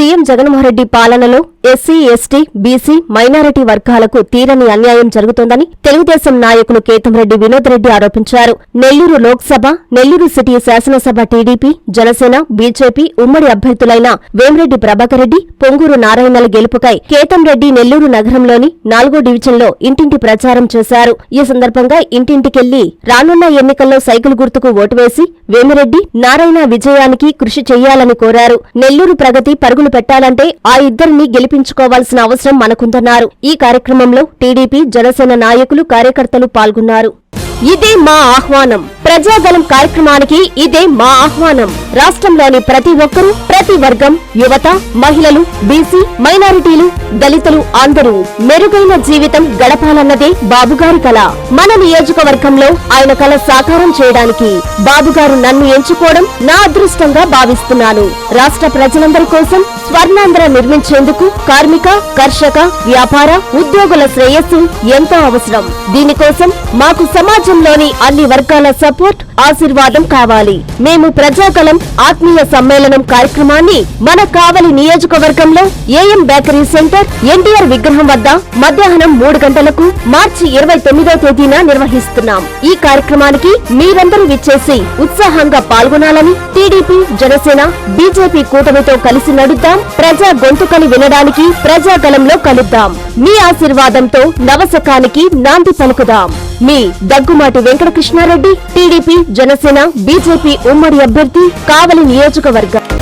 CM Jaganmohan Reddy పాలనలో SC ST BC minority వర్గాలకు తీరని అన్యాయం జరుగుతోందని తెలుగుదేశం నాయకులు కేతంరెడ్డి వినోద్ రెడ్డి ఆరోపించారు. నెల్లూరు లోక్సభ నెల్లూరు సిటీ శాసనసభ టీడీపీ జనసేన బీజేపీ ఉమ్మడి అభ్యర్థులైన వేమిరెడ్డి ప్రభాకర్ రెడ్డి పొంగూరు నారాయణల గెలుపుకై కేతంరెడ్డి నెల్లూరు నగరంలోని నాలుగో డివిజన్లో ఇంటింటి ప్రచారం చేశారు. ఈ సందర్భంగా ఇంటింటికెళ్ళి రానున్న ఎన్నికల్లో సైకిల్ గుర్తుకు ఓటు వేసి వేమిరెడ్డి నారాయణ విజయానికి కృషి చేయాలని కోరారు. నెల్లూరు ప్రగతి పరుగులు పెట్టాలంటే ఆ ఇద్దరిని గెలిపించుకోవాల్సిన అవసరం మనకుందన్నారు. ఈ కార్యక్రమంలో టీడీపీ జనసేన నాయకులు కార్యకర్తలు పాల్గొన్నారు. ఇదే మా ఆహ్వానం. ప్రజాబలం కార్యక్రమానికి ఇదే మా ఆహ్వానం. రాష్ట్రంలోని ప్రతి ఒక్కరూ ప్రతి వర్గం యువత మహిళలు బీసీ మైనారిటీలు దళితులు అందరూ మెరుగైన జీవితం గడపాలన్నదే బాబుగారి కళ మన నియోజకవర్గంలో ఆయన కళ సాకారం చేయడానికి బాబుగారు నన్ను ఎంచుకోవడం నా అదృష్టంగా భావిస్తున్నాను. రాష్ట్ర ప్రజలందరి కోసం స్వర్ణాంధ్ర నిర్మించేందుకు కార్మిక కర్షక వ్యాపార ఉద్యోగుల శ్రేయస్సు ఎంతో అవసరం. దీనికోసం మాకు సమాజంలోని అన్ని వర్గాల సపోర్ట్ ఆశీర్వాదం కావాలి. మేము ప్రజాకలం ఆత్మీయ సమ్మేళనం కార్యక్రమాన్ని మన కావలి నియోజకవర్గంలో ఏఎం బేకరీ సెంటర్ ఎన్టీఆర్ విగ్రహం వద్ద మధ్యాహ్నం మూడు గంటలకు మార్చి ఇరవై తొమ్మిదో తేదీన నిర్వహిస్తున్నాం. ఈ కార్యక్రమానికి మీరందరూ విచ్చేసి ఉత్సాహంగా పాల్గొనాలని టీడీపీ జనసేన బీజేపీ కూటమితో కలిసి నడుద్దాం. ప్రజా గొంతుకని వినడానికి ప్రజాకలంలో కలుద్దాం. మీ ఆశీర్వాదంతో నవశకానికి నాంది పలుకుదాం. మీ దగ్గుమాటి వెంకటకృష్ణారెడ్డి టీడీపీ జనసేన బీజేపీ ఉమ్మడి అభ్యర్థి కావలి నియోజకవర్గం